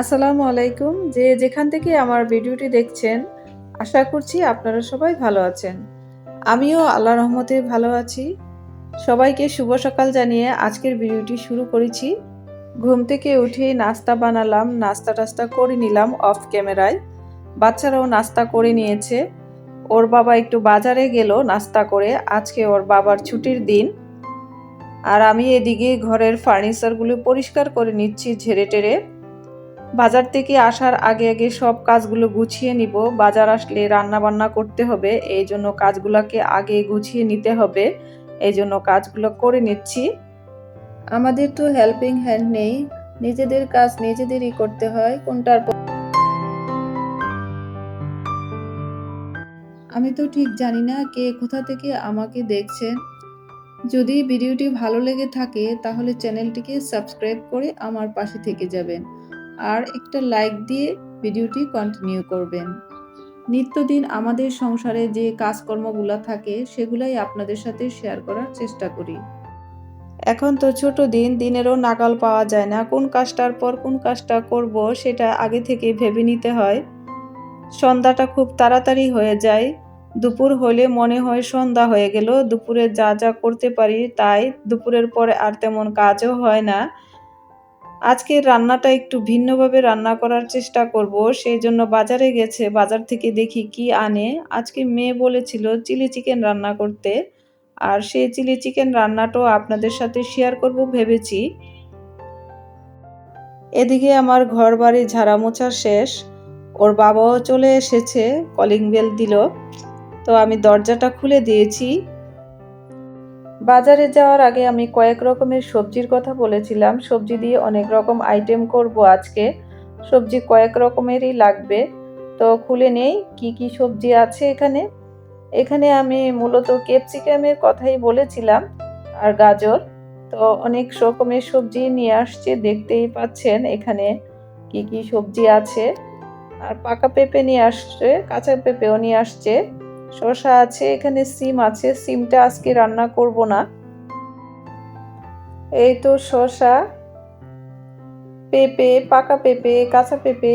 আসসালামু আলাইকুম। যে যেখান থেকে আমার ভিডিওটি দেখছেন, আশা করছি আপনারা সবাই ভালো আছেন। আমিও আল্লাহ রহমতে ভালো আছি। সবাইকে শুভ সকাল জানিয়ে আজকের ভিডিওটি শুরু করেছি। ঘুম থেকে উঠে নাস্তা বানালাম, নাস্তা টাস্তা করে নিলাম অফ ক্যামেরায়। বাচ্চারাও নাস্তা করে নিয়েছে। ওর বাবা একটু বাজারে গেল নাস্তা করে। আজকে ওর বাবার ছুটির দিন। আর আমি এদিকে ঘরের ফার্নিচারগুলো পরিষ্কার করে নিচ্ছি ঝেড়ে টেরে বাজার থেকে আসার আগে আগে সব কাজগুলো গুছিয়ে নিব। বাজার আসলে রান্না বান্না করতে হবে, এই জন্য কাজগুলোকে আগে গুছিয়ে নিতে হবে। এই জন্য কাজগুলো করে নিচ্ছি। আমাদের তো হেল্পিং হ্যান্ড নেই। নিজেদের কাজ নিজেদেরই করতে হয়, কোনটার আমি তো ঠিক জানি না কে কোথা থেকে আমাকে দেখছেন যদি ভিডিওটি ভালো লেগে থাকে, তাহলে চ্যানেলটিকে সাবস্ক্রাইব করে আমার পাশে থেকে যাবেন। আর একটা লাইক দিয়ে ভিডিওটি কন্টিনিউ করবেন। নিত্যদিন আমাদের সংসারে যে কাজকর্মগুলো থাকে, সেগুলাই আপনাদের সাথে শেয়ার করার চেষ্টা করি। এখন তো ছোট দিন, দিনেরও নাগাল পাওয়া যায় না। কোন কাজটার পর কোন কাজটা করব, সেটা আগে থেকে ভেবে নিতে হয়। সন্ধ্যাটা খুব তাড়াতাড়ি হয়ে যায়। দুপুর হলে মনে হয় সন্ধ্যা হয়ে গেল। দুপুরে যা যা করতে পারি তাই দুপুরের পরে আর তেমন কাজও হয় না। আজকে রান্নাটা একটু ভিন্নভাবে রান্না করার চেষ্টা করব, সেই জন্য বাজারে গেছে, বাজার থেকে দেখি কি আনে। আজকে মেয়ে বলেছিল চিলি চিকেন রান্না করতে, আর সেই চিলি চিকেন রান্নাটাও আপনাদের সাথে শেয়ার করব ভেবেছি। এদিকে আমার ঘর বাড়ি ঝাড়া মোছা শেষ, ওর বাবাও চলে এসেছে কলিং বেল দিল। তো আমি দরজাটা খুলে দিয়েছি। বাজারে যাওয়ার আগে আমি কয়েক রকমের সবজির কথা বলেছিলাম। সবজি দিয়ে অনেক রকম আইটেম করব আজকে। সবজি কয়েক রকমেরই লাগবে। তো খুলে নেই, কি কি সবজি আছে এখানে? এখানে আমি মূলত ক্যাপসিকামের কথাই বলেছিলাম আর গাজর। তো অনেক রকমের সবজি নিয়ে আসছে, দেখতেই পাচ্ছেন এখানে কি কি সবজি আছে। আর পাকা পেঁপে নিয়ে আসছে, কাঁচা পেঁপেও নিয়ে আসছে। শসা আছে, এখানে সিম আছে, সিমটা আজকে রান্না করব না। এই তো শসা, পেঁপে, পাকা পেঁপে, কাঁচা পেঁপে,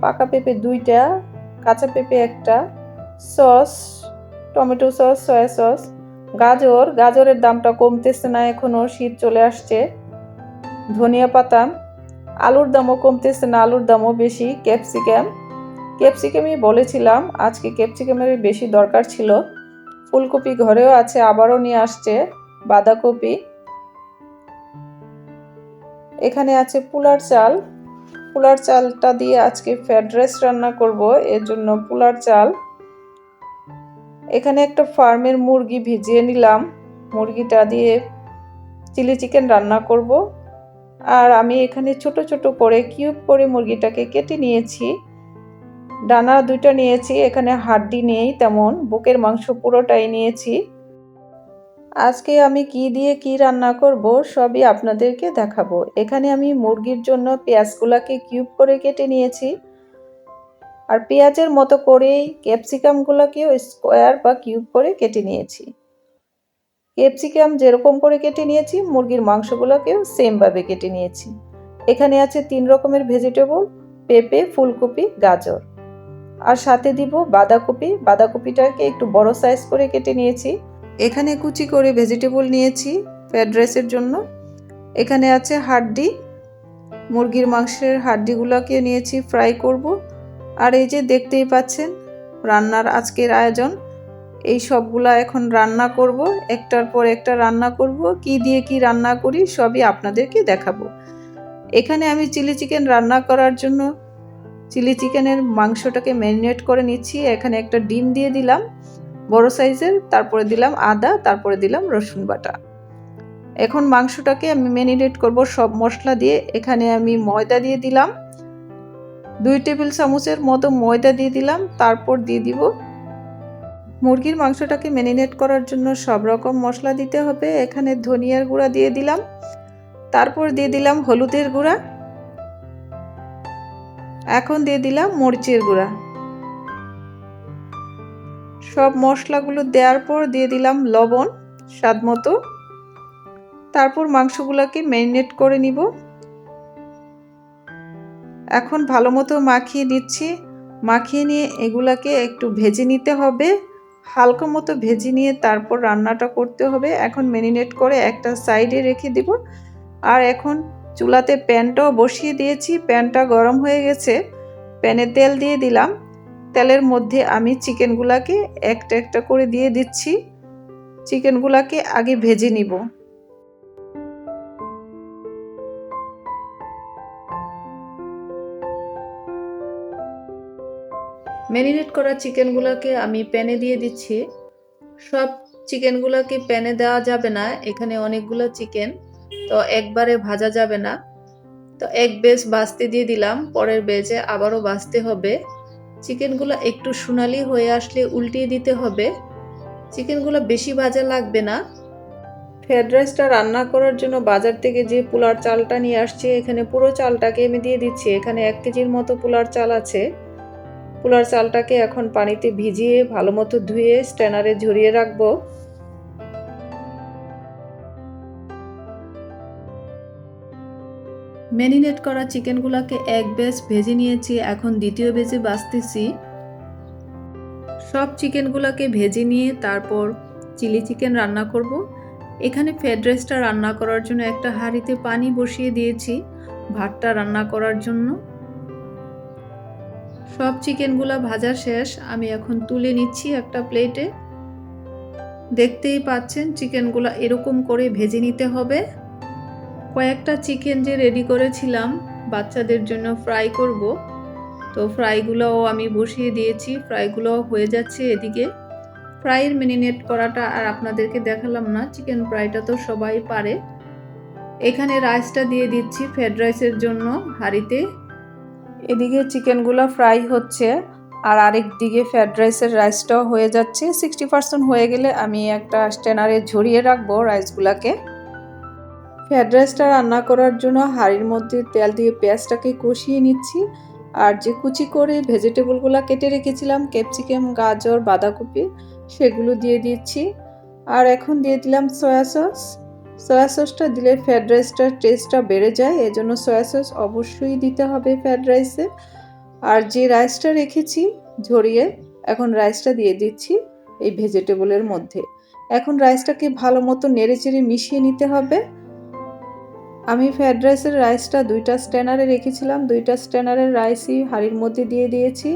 পাকা পেঁপে দুইটা, কাঁচা পেঁপে একটা, sauce, tomato sauce, soya sauce, গাজর, গাজরের দামটা কমতেছে না, এখনও শীত চলে আসছে। ধনিয়া পাতা, আলুর দামও কমতেছে না, আলুর দামও বেশি, ক্যাপসিকাম। ক্যাপসিকামই বলেছিলাম, আজকে ক্যাপসিকামের বেশি দরকার ছিল। ফুলকপি ঘরেও আছে, আবারও নিয়ে আসছে, বাঁধাকপি। এখানে আছে পুলার চাল। পুলার চালটা দিয়ে আজকে ফ্রাইড রাইস রান্না করব, এর জন্য পুলার চাল। এখানে একটা ফার্মের মুরগি ভিজিয়ে নিলাম। মুরগিটা দিয়ে চিলি চিকেন রান্না করব। আর আমি এখানে ছোট ছোট করে কিউব করে মুরগিটাকে কেটে নিয়েছি। ডানা দুইটা নিয়েছি, এখানে হাড্ডি নেই তেমন, বুকের মাংস পুরোটাই নিয়েছি। আজকে আমি কি দিয়ে কি রান্না করব সবই আপনাদেরকে দেখাবো। এখানে আমি মুরগির জন্য পেঁয়াজগুলাকে কিউব করে কেটে নিয়েছি। আর পেঁয়াজের মতো করেই ক্যাপসিকামগুলোকেও স্কোয়ার বা কিউব করে কেটে নিয়েছি। ক্যাপসিকাম যেরকম করে কেটে নিয়েছি, মুরগির মাংসগুলোকেও সেমভাবে কেটে নিয়েছি। এখানে আছে তিন রকমের ভেজিটেবল, পেঁপে, ফুলকপি, গাজর। আর সাথে দিব বাঁধাকপি। বাঁধাকপিটাকে একটু বড় সাইজ করে কেটে নিয়েছি। এখানে কুচি করে ভেজিটেবল নিয়েছি ফ্রাইড রাইসের জন্য। এখানে আছে হাড্ডি। মুরগির মাংসের হাড্ডিগুলোকে নিয়েছি ফ্রাই করব। আর এই যে দেখতেই পাচ্ছেন, রান্নার আজকের আয়োজন। এই সবগুলা এখন রান্না করব, একটার পর একটা রান্না করব। কি দিয়ে কি রান্না করি সবই আপনাদেরকে দেখাবো। এখানে আমি চিলি চিকেন রান্না করার জন্য চিলি চিকেনের মাংসটাকে ম্যারিনেট করে নিচ্ছি। এখানে একটা ডিম দিয়ে দিলাম, বড় সাইজের, তারপরে দিলাম আদা, তারপরে দিলাম রসুন বাটা। এখন মাংসটাকে আমি ম্যারিনেট করব সব মশলা দিয়ে। এখানে আমি ময়দা দিয়ে দিলাম, দুই টেবিল চামচের মতো ময়দা দিয়ে দিলাম। তারপর দিয়ে দিব, মুরগির মাংসটাকে ম্যারিনেট করার জন্য সব রকম মশলা দিতে হবে। এখানে ধনিয়ার গুঁড়া দিয়ে দিলাম, তারপর দিয়ে দিলাম হলুদের গুঁড়া। এখন দিয়ে দিলাম মরিচের গুঁড়া। সব মশলাগুলো দেওয়ার পর দিয়ে দিলাম লবণ স্বাদ মতো। তারপর মাংসগুলোকে ম্যারিনেট করে নিব। এখন ভালো মতো মাখিয়ে নিচ্ছি। মাখিয়ে নিয়ে এগুলাকে একটু ভেজে নিতে হবে। হালকা মতো ভেজে নিয়ে তারপর রান্নাটা করতে হবে। এখন ম্যারিনেট করে একটা সাইডে রেখে দিব। আর এখন চুলাতে প্যানটাও বসিয়ে দিয়েছি, প্যানটা গরম হয়ে গেছে। প্যানে তেল দিয়ে দিলাম। তেলের মধ্যে আমি চিকেনগুলাকে একটা একটা করে দিয়ে দিচ্ছি। চিকেনগুলাকে আগে ভেজে নিব। ম্যারিনেট করা চিকেনগুলোকে আমি প্যানে দিয়ে দিচ্ছি। সব চিকেনগুলোকে প্যানে দেওয়া যাবে না। এখানে অনেকগুলো চিকেন। তো একবারে ভাজা যাবে না। তো এক বেজ বাছতে দিয়ে দিলাম, পরের বেজে আবারও বাছতে হবে। চিকেনগুলো একটু সোনালি হয়ে আসলে উল্টিয়ে দিতে হবে। চিকেনগুলো বেশি ভাজা লাগবে না। ফ্রায়েড রাইসটা রান্না করার জন্য বাজার থেকে যে পোলার চালটা নিয়ে আসছি, এখানে পুরো চালটাকে আমি দিয়ে দিচ্ছি। এখানে এক কেজির মতো পোলার চাল আছে। পোলার চালটাকে এখন পানিতে ভিজিয়ে ভালো মতো ধুয়ে স্ট্যানারে ঝরিয়ে রাখব। ম্যারিনেট করা চিকেনগুলোকে এক বেজ ভেজে নিয়েছি, এখন দ্বিতীয় বেজে বাছতেছি সব চিকেনগুলোকে ভেজে নিয়ে তারপর চিলি চিকেন রান্না করব। এখানে ফ্রায়েড রাইসটা রান্না করার জন্য একটা হাঁড়িতে পানি বসিয়ে দিয়েছি, ভাতটা রান্না করার জন্য। সব চিকেনগুলা ভাজা শেষ, আমি এখন তুলে নিচ্ছি একটা প্লেটে। দেখতেই পাচ্ছেন, চিকেনগুলা এরকম করে ভেজে নিতে হবে। কয়েকটা চিকেন যে রেডি করেছিলাম, বাচ্চাদের জন্য ফ্রাই করব। তো ফ্রাইগুলোও আমি বসিয়ে দিয়েছি ফ্রাইগুলোও হয়ে যাচ্ছে এদিকে। ফ্রাইয়ের মেরিনেট করাটা আর আপনাদেরকে দেখালাম না চিকেন ফ্রাইটা তো সবাই পারে। এখানে রাইসটা দিয়ে দিচ্ছি ফ্রায়েড রাইসের জন্য হাঁড়িতে। এদিকে চিকেনগুলো ফ্রাই হচ্ছে, আর আরেক দিকে ফ্রায়েড রাইসের রাইসটাও হয়ে যাচ্ছে। সিক্সটি পার্সেন্ট হয়ে গেলে আমি একটা স্ট্যানারে ঝরিয়ে রাখব রাইসগুলোকে ফ্রায়েড রাইসটা রান্না করার জন্য হাঁড়ির মধ্যে তেল দিয়ে পেঁয়াজটাকে কষিয়ে নিচ্ছি। আর যে কুচি করে ভেজিটেবলগুলো কেটে রেখেছিলাম, ক্যাপসিকাম, গাজর, বাঁধাকপি, সেগুলো দিয়ে দিচ্ছি। আর এখন দিয়ে দিলাম সয়া সস। সয়া সসটা দিলে ফ্রায়েড রাইসটার টেস্টটা বেড়ে যায়, এজন্য সয়া সস অবশ্যই দিতে হবে ফ্রায়েড রাইসে আর যে রাইসটা রেখেছি ঝরিয়ে, এখন রাইসটা দিয়ে দিচ্ছি এই ভেজিটেবলের মধ্যে। এখন রাইসটাকে ভালো মতো নেড়ে চেড়ে মিশিয়ে নিতে হবে। আমি ফ্রায়েড রাইসের রাইসটা দুইটা স্ট্যানারে রেখেছিলাম। দুইটা স্ট্যানারের রাইসই হাঁড়ির মধ্যে দিয়ে দিয়েছি।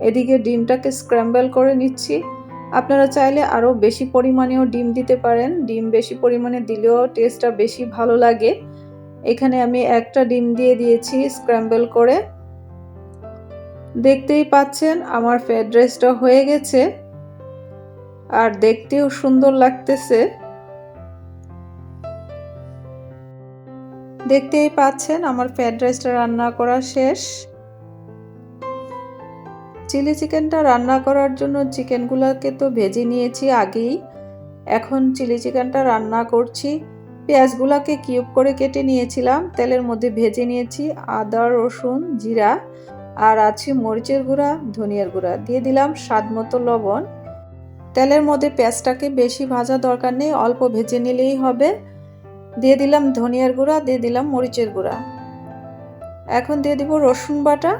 এদিকে ডিমটাকে স্ক্র্যাম্বল করে নিচ্ছি। আপনারা চাইলে আরও বেশি পরিমাণেও ডিম দিতে পারেন। ডিম বেশি পরিমাণে দিলেও টেস্টটা বেশি ভালো লাগে। এখানে আমি একটা ডিম দিয়ে দিয়েছি স্ক্র্যাম্বল করে। দেখতেই পাচ্ছেন আমার ফ্রায়েড রাইসটা হয়ে গেছে। আর দেখতেও সুন্দর লাগতেছে। দেখতেই পাচ্ছেন আমার ফ্রায়েড রাইসটা রান্না করা শেষ। চিলি চিকেনটা রান্না করার জন্য চিকেনগুলোকে তো ভেজে নিয়েছি আগেই। এখন চিলি চিকেনটা রান্না করছি। পেঁয়াজগুলোকে কিউব করে কেটে নিয়েছিলাম, তেলের মধ্যে ভেজে নিয়েছি আদা, রসুন, জিরা, আর আছে মরিচের গুঁড়া, ধনিয়ার গুঁড়া। দিয়ে দিলাম স্বাদ মতো লবণ। তেলের মধ্যে পেঁয়াজটাকে বেশি ভাজা দরকার নেই, অল্প ভেজে নিলেই হবে। দিয়ে দিলাম ধনিয়ার গুঁড়া, দিয়ে দিলাম মরিচের গুঁড়া। এখন দিয়ে দিব রসুন বাটা,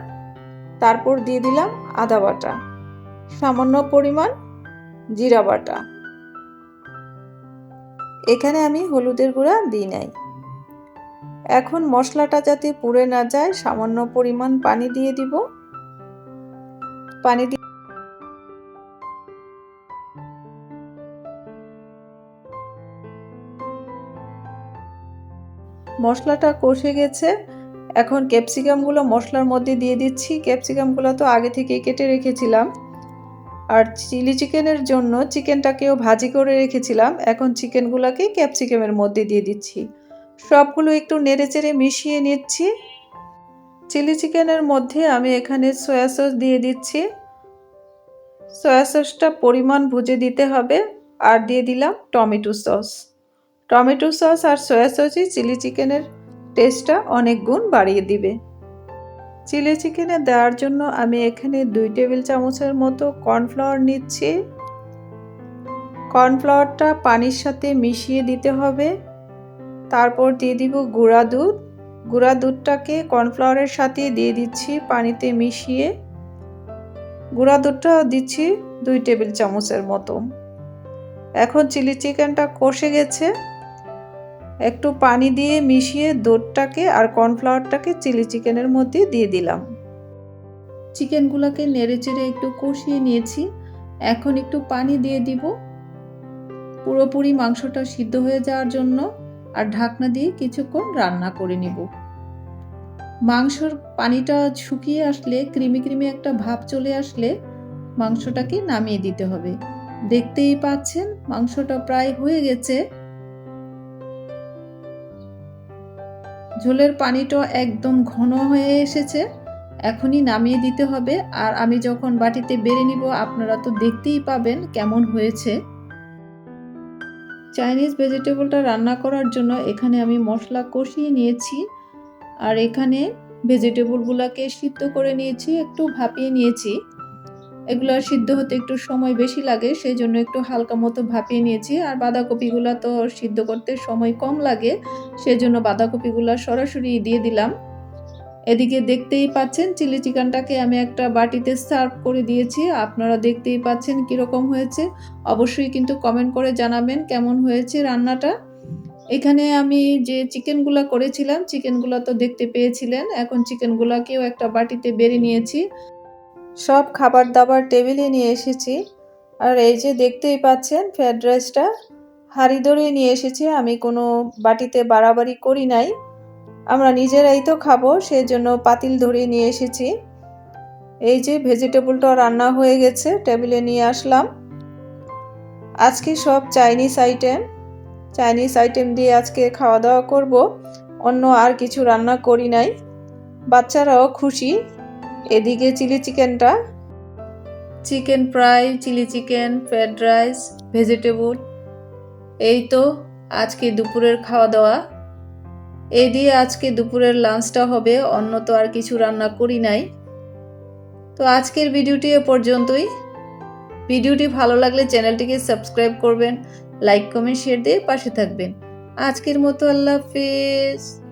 তারপর দিয়ে দিলাম আদা বাটা। সামান্য পরিমাণ জিরা বাটা। এখানে আমি হলুদের গুঁড়া দিই নাই। এখন মশলাটা যাতে পুড়ে না যায়, সামান্য পরিমাণ পানি দিয়ে দিব। পানি দিয়ে মশলাটা কষে গেছে। এখন ক্যাপসিকামগুলো মশলার মধ্যে দিয়ে দিচ্ছি। ক্যাপসিকামগুলো তো আগে থেকে কেটে রেখেছিলাম। আর চিলি চিকেনের জন্য চিকেনটাকেও ভাজি করে রেখেছিলাম। এখন চিকেনগুলোকে ক্যাপসিকামের মধ্যে দিয়ে দিচ্ছি। সবগুলো একটু নেড়ে চেড়ে মিশিয়ে নিচ্ছি। চিলি চিকেনের মধ্যে আমি এখানে সয়া সস দিয়ে দিচ্ছি। সয়া সসটা পরিমাণ বুঝে দিতে হবে। আর দিয়ে দিলাম টমেটো সস। টমেটো সস আর সয়া সসই চিলি চিকেনের টেস্টটা অনেক গুণ বাড়িয়ে দিবে। চিলি চিকেনে দেওয়ার জন্য আমি এখানে দুই টেবিল চামচের মতো কর্নফ্লাওয়ার নিচ্ছি। কর্নফ্লাওয়ারটা পানির সাথে মিশিয়ে দিতে হবে। তারপর দিয়ে দিব গুঁড়া দুধ। গুঁড়া দুধটাকে কর্নফ্লাওয়ারের সাথে দিয়ে দিচ্ছি পানিতে মিশিয়ে। গুঁড়া দুধটা দিচ্ছি দুই টেবিল চামচের মতো। এখন চিলি চিকেনটা কষে গেছে। একটু পানি দিয়ে মিশিয়ে দুধটাকে আর কর্নফ্লাওয়ারটাকে চিলি চিকেনের মধ্যে দিয়ে দিলাম। চিকেনগুলোকে নেড়ে চেড়ে একটু কষিয়ে নিয়েছি। এখন একটু পানি দিয়ে দিব। পুরোপুরি মাংসটা সিদ্ধ হয়ে যাওয়ার জন্য আর ঢাকনা দিয়ে কিছুক্ষণ রান্না করে নিব। মাংসর পানিটা শুকিয়ে আসলে, ক্রিমি ক্রিমি একটা ভাব চলে আসলে মাংসটাকে নামিয়ে দিতে হবে। দেখতেই পাচ্ছেন, মাংসটা প্রায় হয়ে গেছে। ঝোলের পানিটা একদম ঘন হয়ে এসেছে। এখনই নামিয়ে দিতে হবে। আর আমি যখন বাটিতে বেড়ে নিব, আপনারা তো দেখতেই পাবেন কেমন হয়েছে। চাইনিজ ভেজিটেবলটা রান্না করার জন্য এখানে আমি মশলা কষিয়ে নিয়েছি। আর এখানে ভেজিটেবলগুলোকে সিদ্ধ করে নিয়েছি, একটু ভাপিয়ে নিয়েছি। এগুলো সিদ্ধ হতে একটু সময় বেশি লাগে সেই জন্য একটু হালকা মতো ভাপিয়ে নিয়েছি। আর বাঁধাকপিগুলো তো সিদ্ধ করতে সময় কম লাগে সেই জন্য বাঁধাকপিগুলো সরাসরি দিয়ে দিলাম। এদিকে দেখতেই পাচ্ছেন চিলি চিকেনটাকে আমি একটা বাটিতে সার্ভ করে দিয়েছি। আপনারা দেখতেই পাচ্ছেন কীরকম হয়েছে। অবশ্যই কিন্তু কমেন্ট করে জানাবেন কেমন হয়েছে রান্নাটা। এখানে আমি যে চিকেনগুলো করেছিলাম, চিকেনগুলো তো দেখতে পেয়েছিলেন। এখন চিকেনগুলোকেও একটা বাটিতে বেড়ে নিয়েছি। সব খাবার দাবার টেবিলে নিয়ে এসেছি। আর এই যে দেখতেই পাচ্ছেন, ফ্রায়েড রাইসটা হাঁড়ি ধরে নিয়ে এসেছি। আমি কোনো বাটিতে বাড়াবাড়ি করি নাই। আমরা নিজেরাই তো খাব সেই জন্য পাতিল ধরে নিয়ে এসেছি। এই যে ভেজিটেবলটা রান্না হয়ে গেছে, টেবিলে নিয়ে আসলাম। আজকে সব চাইনিজ আইটেম। চাইনিজ আইটেম দিয়ে আজকে খাওয়া দাওয়া করব। অন্য আর কিছু রান্না করি নাই। বাচ্চারাও খুশি। এদিকে চিলি চিকেনটা? Chicken fry, chilli chicken, fried rice, vegetable. এই তো আজকে দুপুরের খাওয়া দাওয়া। এই দিয়ে আজকে দুপুরের লাঞ্চটা হবে, অন্য তো আর কিছু রান্না করি নাই। তো আজকের ভিডিওটি এ পর্যন্তই। ভিডিওটি ভালো লাগলে চ্যানেলটিকে সাবস্ক্রাইব করবেন, লাইক, কমেন্ট, শেয়ার দিয়ে পাশে থাকবেন। আজকের মতো আল্লাহ হাফেজ।